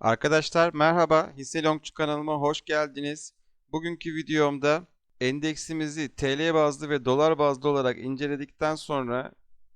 Arkadaşlar merhaba, Hisse Longçu kanalıma hoş geldiniz. Bugünkü videomda endeksimizi TL bazlı ve dolar bazlı olarak inceledikten sonra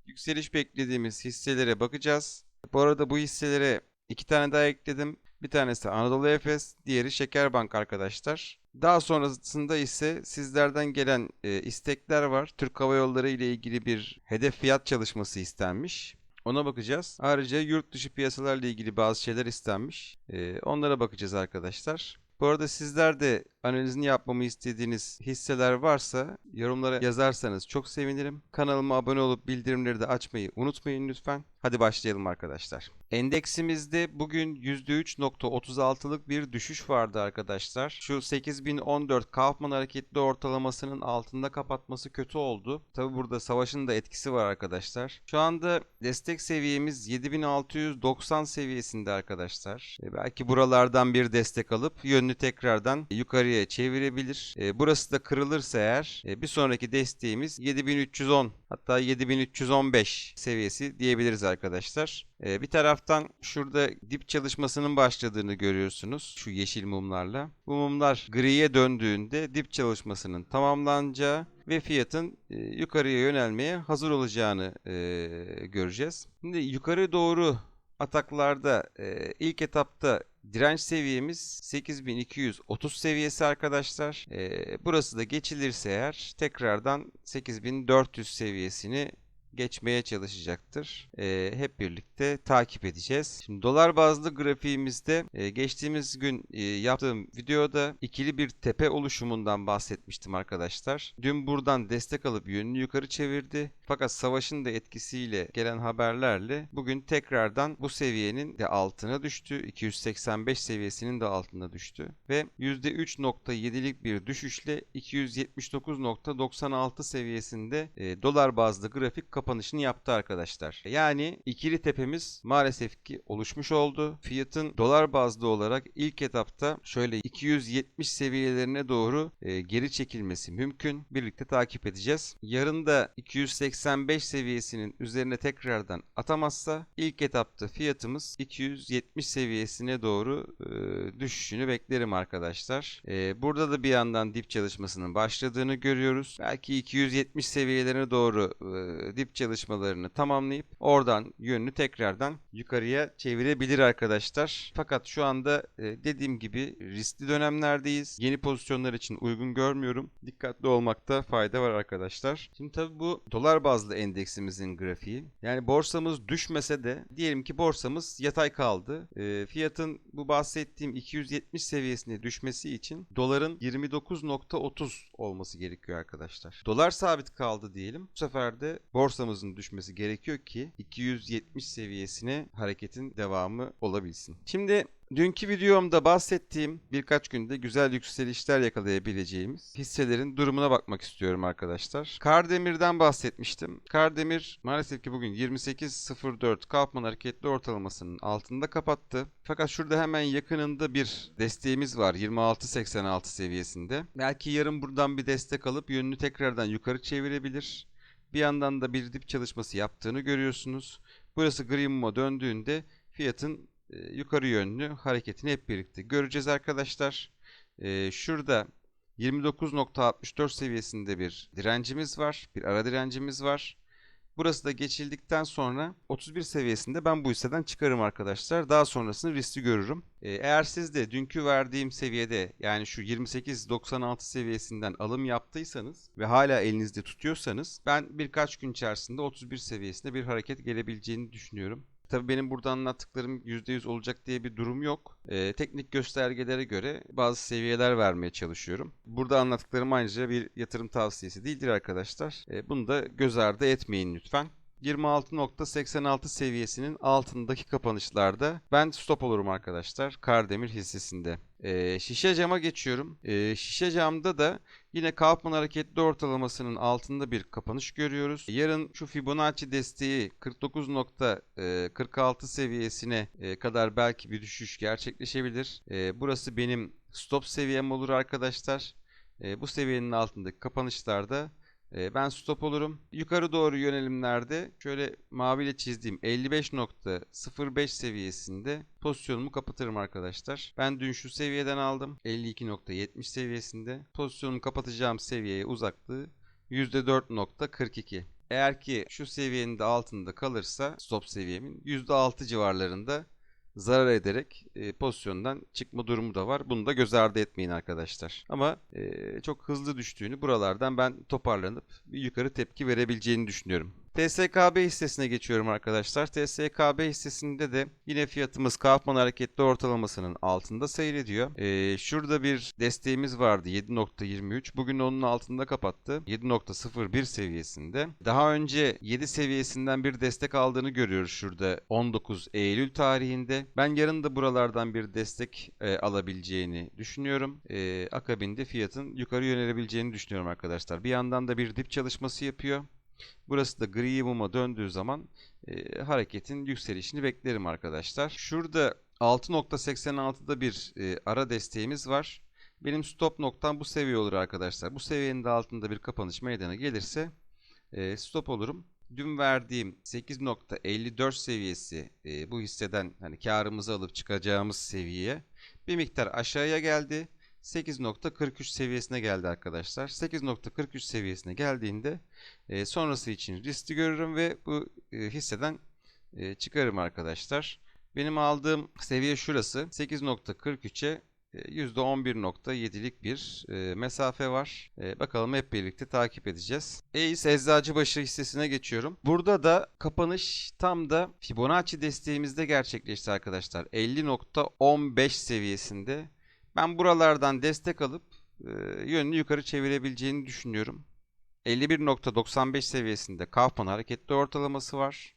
yükseliş beklediğimiz hisselere bakacağız. Bu arada bu hisselere iki tane daha ekledim. Bir tanesi Anadolu Efes, diğeri Şekerbank arkadaşlar. Daha sonrasında ise sizlerden gelen e, istekler var. Türk Hava Yolları ile ilgili bir hedef fiyat çalışması istenmiş. Ona bakacağız. Ayrıca yurt dışı piyasalarla ilgili bazı şeyler istenmiş. Ee, onlara bakacağız arkadaşlar. Bu arada sizler de analizini yapmamı istediğiniz hisseler varsa yorumlara yazarsanız çok sevinirim. Kanalıma abone olup bildirimleri de açmayı unutmayın lütfen. Hadi başlayalım arkadaşlar. Endeksimizde bugün %3.36'lık bir düşüş vardı arkadaşlar. Şu 8014 Kaufman hareketli ortalamasının altında kapatması kötü oldu. Tabi burada savaşın da etkisi var arkadaşlar. Şu anda destek seviyemiz 7690 seviyesinde arkadaşlar. E, belki buralardan bir destek alıp yönünü tekrardan yukarıya çevirebilir. E, burası da kırılırsa eğer e, bir sonraki desteğimiz 7310 hatta 7315 seviyesi diyebiliriz arkadaşlar. Ee, bir taraftan şurada dip çalışmasının başladığını görüyorsunuz şu yeşil mumlarla. Bu mumlar griye döndüğünde dip çalışmasının tamamlanacağı ve fiyatın e, yukarıya yönelmeye hazır olacağını e, göreceğiz. Şimdi yukarı doğru ataklarda e, ilk etapta direnç seviyemiz 8230 seviyesi arkadaşlar. E, burası da geçilirse eğer tekrardan 8400 seviyesini geçmeye çalışacaktır. Ee, hep birlikte takip edeceğiz. Şimdi dolar bazlı grafiğimizde e, geçtiğimiz gün e, yaptığım videoda ikili bir tepe oluşumundan bahsetmiştim arkadaşlar. Dün buradan destek alıp yönünü yukarı çevirdi. Fakat savaşın da etkisiyle gelen haberlerle bugün tekrardan bu seviyenin de altına düştü. 285 seviyesinin de altına düştü. Ve %3.7'lik bir düşüşle 279.96 seviyesinde e, dolar bazlı grafik kapanışını yaptı arkadaşlar. Yani ikili tepemiz maalesef ki oluşmuş oldu. Fiyatın dolar bazlı olarak ilk etapta şöyle 270 seviyelerine doğru e, geri çekilmesi mümkün. Birlikte takip edeceğiz. Yarın da 285 seviyesinin üzerine tekrardan atamazsa ilk etapta fiyatımız 270 seviyesine doğru e, düşüşünü beklerim arkadaşlar. E, burada da bir yandan dip çalışmasının başladığını görüyoruz. Belki 270 seviyelerine doğru e, dip çalışmalarını tamamlayıp oradan yönünü tekrardan yukarıya çevirebilir arkadaşlar. Fakat şu anda e, dediğim gibi riskli dönemlerdeyiz. Yeni pozisyonlar için uygun görmüyorum. Dikkatli olmakta fayda var arkadaşlar. Şimdi tabii bu dolar bazlı endeksimizin grafiği. Yani borsamız düşmese de diyelim ki borsamız yatay kaldı. E, fiyatın bu bahsettiğim 270 seviyesine düşmesi için doların 29.30 olması gerekiyor arkadaşlar. Dolar sabit kaldı diyelim. Bu sefer de borsamızın düşmesi gerekiyor ki 270 seviyesine hareketin devamı olabilsin. Şimdi Dünkü videomda bahsettiğim birkaç günde güzel yükselişler yakalayabileceğimiz hisselerin durumuna bakmak istiyorum arkadaşlar. Kardemir'den bahsetmiştim. Kardemir maalesef ki bugün 28.04 Kaufman hareketli ortalamasının altında kapattı. Fakat şurada hemen yakınında bir desteğimiz var 26.86 seviyesinde. Belki yarın buradan bir destek alıp yönünü tekrardan yukarı çevirebilir. Bir yandan da bir dip çalışması yaptığını görüyorsunuz. Burası gri muma döndüğünde fiyatın e, yukarı yönlü hareketini hep birlikte göreceğiz arkadaşlar. E, şurada 29.64 seviyesinde bir direncimiz var. Bir ara direncimiz var. Burası da geçildikten sonra 31 seviyesinde ben bu hisseden çıkarım arkadaşlar. Daha sonrasını riskli görürüm. Ee, eğer siz de dünkü verdiğim seviyede yani şu 28.96 seviyesinden alım yaptıysanız ve hala elinizde tutuyorsanız ben birkaç gün içerisinde 31 seviyesinde bir hareket gelebileceğini düşünüyorum. Tabii benim burada anlattıklarım %100 olacak diye bir durum yok. Ee, teknik göstergelere göre bazı seviyeler vermeye çalışıyorum. Burada anlattıklarım ayrıca bir yatırım tavsiyesi değildir arkadaşlar. Ee, bunu da göz ardı etmeyin lütfen. 26.86 seviyesinin altındaki kapanışlarda ben stop olurum arkadaşlar Kardemir hissesinde. Ee, şişe cama geçiyorum. Ee, şişe camda da yine Kaufman hareketli ortalamasının altında bir kapanış görüyoruz. Yarın şu Fibonacci desteği 49.46 seviyesine e, kadar belki bir düşüş gerçekleşebilir. E, burası benim stop seviyem olur arkadaşlar. E, bu seviyenin altındaki kapanışlarda e, ben stop olurum. Yukarı doğru yönelimlerde şöyle maviyle çizdiğim 55.05 seviyesinde pozisyonumu kapatırım arkadaşlar. Ben dün şu seviyeden aldım. 52.70 seviyesinde. Pozisyonumu kapatacağım seviyeye uzaklığı %4.42. Eğer ki şu seviyenin de altında kalırsa stop seviyemin %6 civarlarında zarar ederek e, pozisyondan çıkma durumu da var. Bunu da göz ardı etmeyin arkadaşlar. Ama e, çok hızlı düştüğünü buralardan ben toparlanıp bir yukarı tepki verebileceğini düşünüyorum. TSKB hissesine geçiyorum arkadaşlar. TSKB hissesinde de yine fiyatımız Kaufman hareketli ortalamasının altında seyrediyor. Ee, şurada bir desteğimiz vardı 7.23. Bugün onun altında kapattı. 7.01 seviyesinde. Daha önce 7 seviyesinden bir destek aldığını görüyoruz şurada 19 Eylül tarihinde. Ben yarın da buralardan bir destek e, alabileceğini düşünüyorum. E, akabinde fiyatın yukarı yönelebileceğini düşünüyorum arkadaşlar. Bir yandan da bir dip çalışması yapıyor. Burası da gri muma döndüğü zaman e, hareketin yükselişini beklerim arkadaşlar. Şurada 6.86'da bir e, ara desteğimiz var. Benim stop noktam bu seviye olur arkadaşlar. Bu seviyenin de altında bir kapanış meydana gelirse e, stop olurum. Dün verdiğim 8.54 seviyesi e, bu hisseden hani karımızı alıp çıkacağımız seviyeye bir miktar aşağıya geldi. 8.43 seviyesine geldi arkadaşlar. 8.43 seviyesine geldiğinde e, sonrası için riskli görürüm ve bu e, hisseden e, çıkarım arkadaşlar. Benim aldığım seviye şurası. 8.43'e %11.7'lik bir e, mesafe var. E, bakalım hep birlikte takip edeceğiz. Ace Eczacıbaşı hissesine geçiyorum. Burada da kapanış tam da Fibonacci desteğimizde gerçekleşti arkadaşlar. 50.15 seviyesinde. Ben buralardan destek alıp e, yönünü yukarı çevirebileceğini düşünüyorum. 51.95 seviyesinde Kaufman hareketli ortalaması var.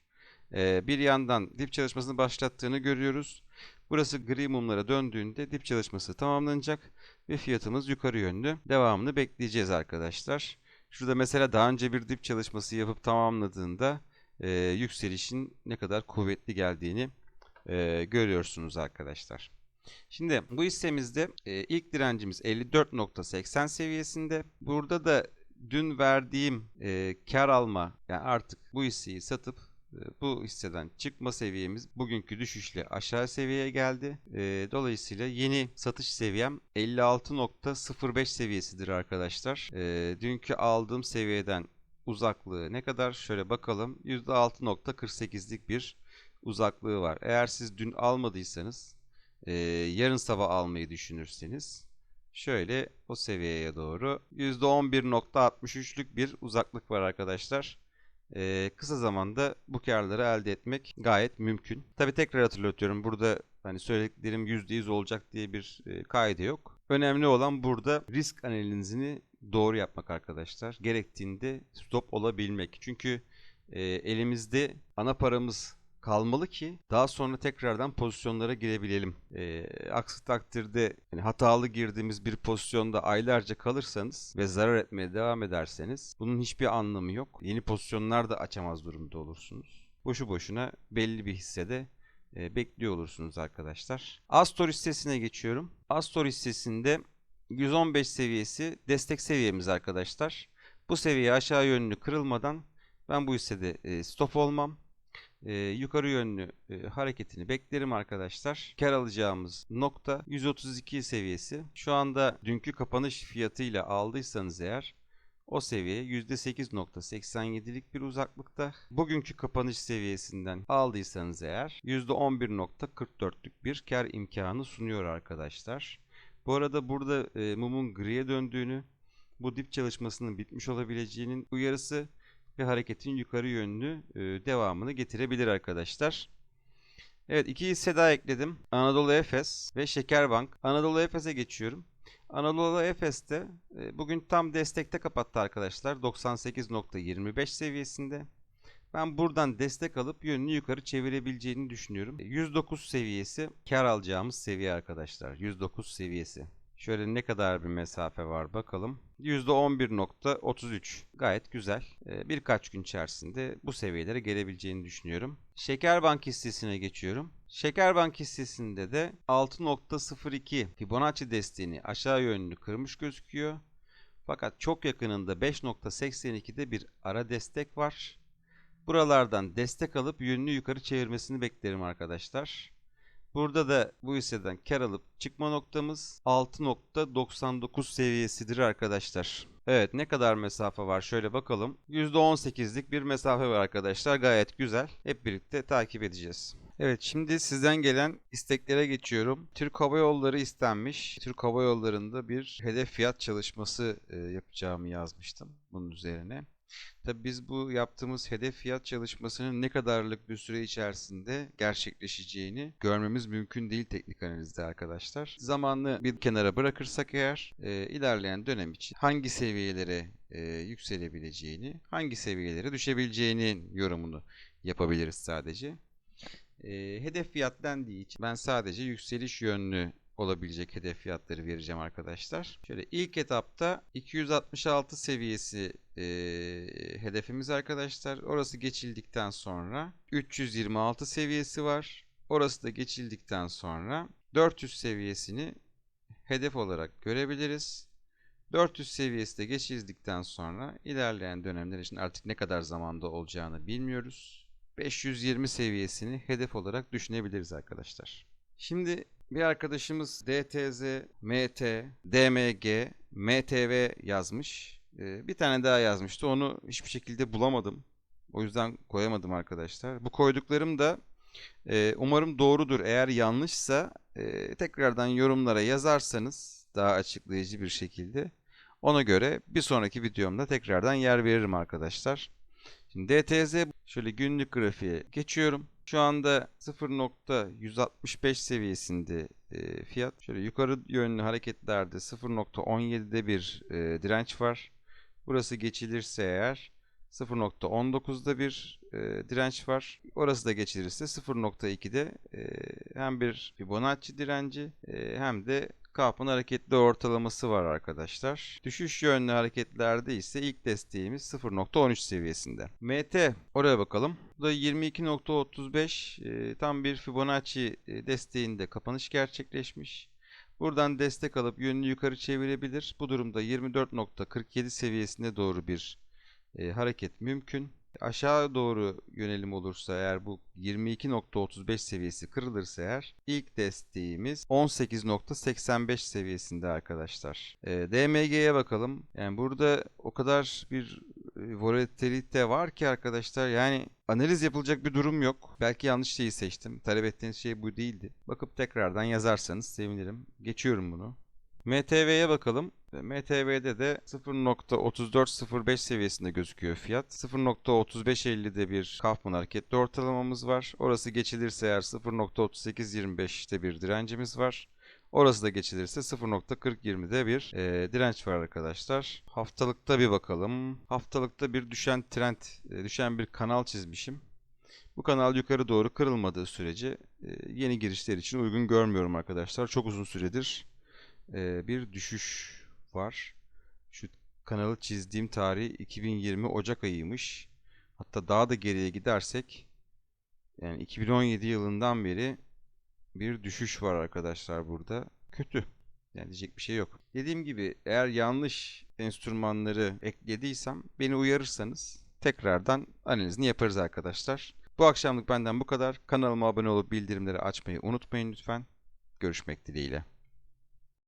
E, bir yandan dip çalışmasını başlattığını görüyoruz. Burası gri mumlara döndüğünde dip çalışması tamamlanacak ve fiyatımız yukarı yönlü. Devamını bekleyeceğiz arkadaşlar. Şurada mesela daha önce bir dip çalışması yapıp tamamladığında e, yükselişin ne kadar kuvvetli geldiğini e, görüyorsunuz arkadaşlar. Şimdi bu hissemizde e, ilk direncimiz 54.80 seviyesinde. Burada da dün verdiğim e, kar alma yani artık bu hisseyi satıp e, bu hisseden çıkma seviyemiz bugünkü düşüşle aşağı seviyeye geldi. E, dolayısıyla yeni satış seviyem 56.05 seviyesidir arkadaşlar. E, dünkü aldığım seviyeden uzaklığı ne kadar? Şöyle bakalım. %6.48'lik bir uzaklığı var. Eğer siz dün almadıysanız e, yarın sabah almayı düşünürseniz şöyle o seviyeye doğru %11.63'lük bir uzaklık var arkadaşlar. Ee, kısa zamanda bu karları elde etmek gayet mümkün. Tabi tekrar hatırlatıyorum burada hani söylediklerim %100 olacak diye bir e, kaide yok. Önemli olan burada risk analizini doğru yapmak arkadaşlar. Gerektiğinde stop olabilmek. Çünkü e, elimizde ana paramız kalmalı ki daha sonra tekrardan pozisyonlara girebilelim. E, aksi takdirde yani hatalı girdiğimiz bir pozisyonda aylarca kalırsanız ve zarar etmeye devam ederseniz bunun hiçbir anlamı yok. Yeni pozisyonlar da açamaz durumda olursunuz. Boşu boşuna belli bir hissede e, bekliyor olursunuz arkadaşlar. Astor hissesine geçiyorum. Astor hissesinde 115 seviyesi destek seviyemiz arkadaşlar. Bu seviye aşağı yönlü kırılmadan ben bu hissede e, stop olmam e, yukarı yönlü e, hareketini beklerim arkadaşlar. Kar alacağımız nokta 132 seviyesi. Şu anda dünkü kapanış fiyatıyla aldıysanız eğer o seviye %8.87'lik bir uzaklıkta. Bugünkü kapanış seviyesinden aldıysanız eğer %11.44'lük bir kar imkanı sunuyor arkadaşlar. Bu arada burada e, mumun griye döndüğünü, bu dip çalışmasının bitmiş olabileceğinin uyarısı ve hareketin yukarı yönlü e, devamını getirebilir arkadaşlar. Evet iki hisse daha ekledim. Anadolu Efes ve Şekerbank. Anadolu Efes'e geçiyorum. Anadolu Efes'te e, bugün tam destekte kapattı arkadaşlar. 98.25 seviyesinde. Ben buradan destek alıp yönünü yukarı çevirebileceğini düşünüyorum. 109 seviyesi kar alacağımız seviye arkadaşlar. 109 seviyesi. Şöyle ne kadar bir mesafe var bakalım. %11.33 gayet güzel. Ee, birkaç gün içerisinde bu seviyelere gelebileceğini düşünüyorum. Şekerbank hissesine geçiyorum. Şekerbank hissesinde de 6.02 Fibonacci desteğini aşağı yönlü kırmış gözüküyor. Fakat çok yakınında 5.82'de bir ara destek var. Buralardan destek alıp yönünü yukarı çevirmesini beklerim arkadaşlar. Burada da bu hisseden kar alıp çıkma noktamız 6.99 seviyesidir arkadaşlar. Evet ne kadar mesafe var şöyle bakalım. %18'lik bir mesafe var arkadaşlar gayet güzel. Hep birlikte takip edeceğiz. Evet şimdi sizden gelen isteklere geçiyorum. Türk Hava Yolları istenmiş. Türk Hava Yolları'nda bir hedef fiyat çalışması e, yapacağımı yazmıştım bunun üzerine. Tabii biz bu yaptığımız hedef fiyat çalışmasının ne kadarlık bir süre içerisinde gerçekleşeceğini görmemiz mümkün değil teknik analizde arkadaşlar. Zamanlı bir kenara bırakırsak eğer e, ilerleyen dönem için hangi seviyelere e, yükselebileceğini, hangi seviyelere düşebileceğinin yorumunu yapabiliriz sadece. E, hedef fiyat dendiği için ben sadece yükseliş yönlü olabilecek hedef fiyatları vereceğim arkadaşlar. Şöyle ilk etapta 266 seviyesi e, hedefimiz arkadaşlar. Orası geçildikten sonra 326 seviyesi var. Orası da geçildikten sonra 400 seviyesini hedef olarak görebiliriz. 400 seviyesi de geçildikten sonra ilerleyen dönemler için artık ne kadar zamanda olacağını bilmiyoruz. 520 seviyesini hedef olarak düşünebiliriz arkadaşlar. Şimdi bir arkadaşımız DTZ, MT, DMG, MTV yazmış. Ee, bir tane daha yazmıştı. Onu hiçbir şekilde bulamadım. O yüzden koyamadım arkadaşlar. Bu koyduklarım da e, umarım doğrudur. Eğer yanlışsa e, tekrardan yorumlara yazarsanız daha açıklayıcı bir şekilde ona göre bir sonraki videomda tekrardan yer veririm arkadaşlar. Şimdi DTZ şöyle günlük grafiğe geçiyorum. Şu anda 0.165 seviyesinde e, fiyat. Şöyle yukarı yönlü hareketlerde 0.17'de bir direnç var. Burası geçilirse eğer 0.19'da bir e, direnç var. Orası da geçilirse 0.2'de e, hem bir Fibonacci direnci e, hem de Kapın hareketli ortalaması var arkadaşlar. Düşüş yönlü hareketlerde ise ilk desteğimiz 0.13 seviyesinde. MT oraya bakalım. Bu da 22.35 e, tam bir Fibonacci e, desteğinde kapanış gerçekleşmiş. Buradan destek alıp yönünü yukarı çevirebilir. Bu durumda 24.47 seviyesine doğru bir e, hareket mümkün. Aşağı doğru yönelim olursa eğer bu 22.35 seviyesi kırılırsa eğer ilk desteğimiz 18.85 seviyesinde arkadaşlar. E, DMG'ye bakalım. Yani burada o kadar bir e, volatilite var ki arkadaşlar yani analiz yapılacak bir durum yok. Belki yanlış şeyi seçtim. Talep ettiğiniz şey bu değildi. Bakıp tekrardan yazarsanız sevinirim. Geçiyorum bunu. MTV'ye bakalım. MTV'de de 0.3405 seviyesinde gözüküyor fiyat. 0.3550'de bir Kaufman hareketli ortalamamız var. Orası geçilirse eğer 0.3825'te bir direncimiz var. Orası da geçilirse 0.4020'de bir e, direnç var arkadaşlar. Haftalıkta bir bakalım. Haftalıkta bir düşen trend, e, düşen bir kanal çizmişim. Bu kanal yukarı doğru kırılmadığı sürece e, yeni girişler için uygun görmüyorum arkadaşlar. Çok uzun süredir e, bir düşüş var. Şu kanalı çizdiğim tarih 2020 Ocak ayıymış. Hatta daha da geriye gidersek yani 2017 yılından beri bir düşüş var arkadaşlar burada. Kötü. Yani diyecek bir şey yok. Dediğim gibi eğer yanlış enstrümanları eklediysem beni uyarırsanız tekrardan analizini yaparız arkadaşlar. Bu akşamlık benden bu kadar. Kanalıma abone olup bildirimleri açmayı unutmayın lütfen. Görüşmek dileğiyle.